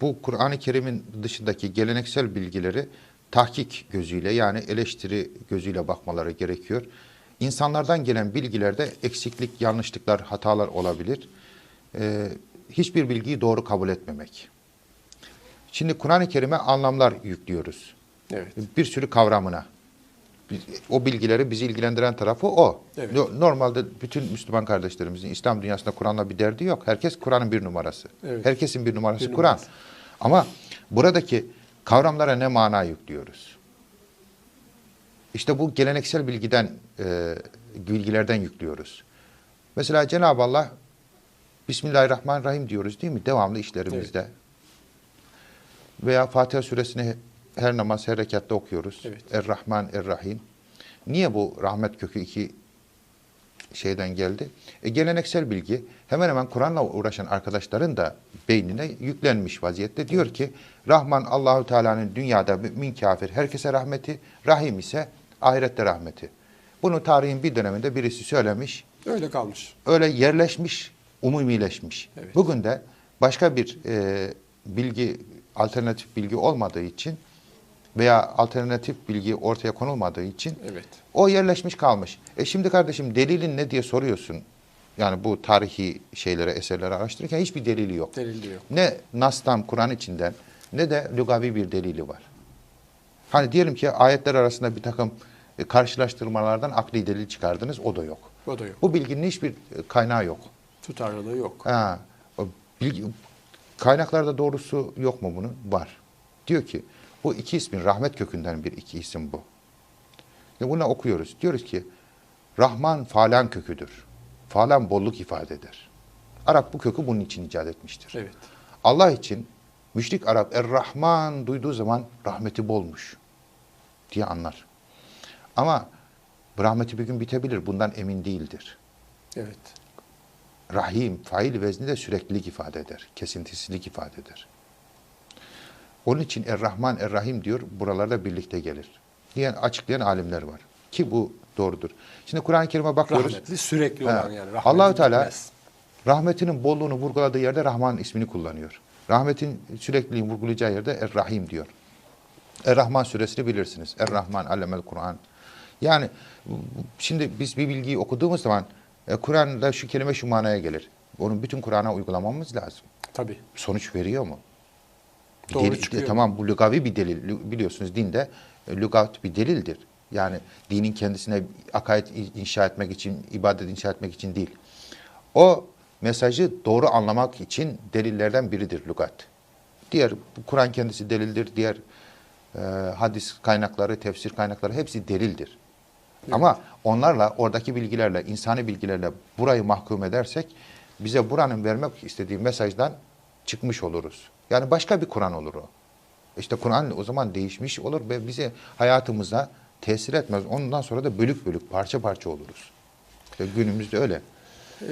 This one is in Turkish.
bu Kur'an-ı Kerim'in dışındaki geleneksel bilgileri tahkik gözüyle yani eleştiri gözüyle bakmaları gerekiyor. İnsanlardan gelen bilgilerde eksiklik, yanlışlıklar, hatalar olabilir. Ee, hiçbir bilgiyi doğru kabul etmemek. Şimdi Kur'an-ı Kerim'e anlamlar yüklüyoruz. Evet. Bir sürü kavramına. O bilgileri bizi ilgilendiren tarafı o. Evet. No- Normalde bütün Müslüman kardeşlerimizin İslam dünyasında Kur'an'la bir derdi yok. Herkes Kur'an'ın bir numarası. Evet. Herkesin bir numarası Kur'an. Ama buradaki kavramlara ne mana yüklüyoruz? İşte bu geleneksel bilgiden, e, bilgilerden yüklüyoruz. Mesela Cenab-ı Allah Bismillahirrahmanirrahim diyoruz değil mi? Devamlı işlerimizde. Veya Fatiha suresini her namaz, her rekatta okuyoruz. Evet. Er-Rahman, Er-Rahim. Niye bu rahmet kökü iki şeyden geldi? E, geleneksel bilgi hemen hemen Kur'an'la uğraşan arkadaşların da beynine yüklenmiş vaziyette. Diyor ki Rahman Allahu Teala'nın dünyada mümin kafir herkese rahmeti, Rahim ise ahirette rahmeti. Bunu tarihin bir döneminde birisi söylemiş Öyle kalmış. öyle yerleşmiş, umumileşmiş. Evet. Bugün de başka bir e, bilgi, alternatif bilgi olmadığı için veya alternatif bilgi ortaya konulmadığı için Evet. o yerleşmiş kalmış. E şimdi kardeşim delilin ne diye soruyorsun. Yani bu tarihi şeylere, eserleri araştırırken hiçbir delili yok. Delil diyor. Ne Nas'tan, Kur'an içinden ne de lügavi bir delili var. Hani diyelim ki ayetler arasında bir takım e, karşılaştırmalardan akli delil çıkardınız, o da yok. O da yok. Bu bilginin hiçbir e, kaynağı yok. Tutarlılığı yok. Ha, bilgi, kaynaklarda doğrusu yok mu bunun? Var. Diyor ki bu iki ismin rahmet kökünden bir iki isim bu. Ve buna okuyoruz. Diyoruz ki Rahman falan köküdür. Falan bolluk ifade eder. Arap bu kökü bunun için icat etmiştir. Evet. Allah için müşrik Arap Er-Rahman duyduğu zaman rahmeti bolmuş diye anlar. Ama bu rahmeti bir gün bitebilir. Bundan emin değildir. Evet. Rahim, fail vezni de süreklilik ifade eder. Kesintisizlik ifade eder. Onun için Er-Rahman, Er-Rahim diyor, buralarda birlikte gelir. Diyen, açıklayan alimler var. Ki bu doğrudur. Şimdi Kur'an-ı Kerim'e bakıyoruz. Rahmetli sürekli Ha, olan yani. Rahmeti Allah-u Teala bitmez. rahmetinin bolluğunu vurguladığı yerde Rahman ismini kullanıyor. Rahmetin sürekliliğini vurgulayacağı yerde Er-Rahim diyor. Er-Rahman suresini bilirsiniz. Er-Rahman allemel Kur'an. Yani şimdi biz bir bilgiyi okuduğumuz zaman e, Kur'an'da şu kelime şu manaya gelir. Onun bütün Kur'an'a uygulamamız lazım. Tabii. Sonuç veriyor mu? Bir Doğru delil- çıkıyor. Tamam bu lügavi bir delil. Biliyorsunuz dinde e, lügat bir delildir. Yani dinin kendisine akaid inşa etmek için, ibadet inşa etmek için değil. O mesajı doğru anlamak için delillerden biridir lügat. Diğer Kur'an kendisi delildir. Diğer e, hadis kaynakları, tefsir kaynakları hepsi delildir. Ama onlarla, oradaki bilgilerle, insani bilgilerle burayı mahkum edersek bize buranın vermek istediği mesajdan çıkmış oluruz. Yani başka bir Kur'an olur o. İşte Kur'an o zaman değişmiş olur ve bize hayatımıza tesir etmez. Ondan sonra da bölük bölük, parça parça oluruz. İşte günümüzde öyle.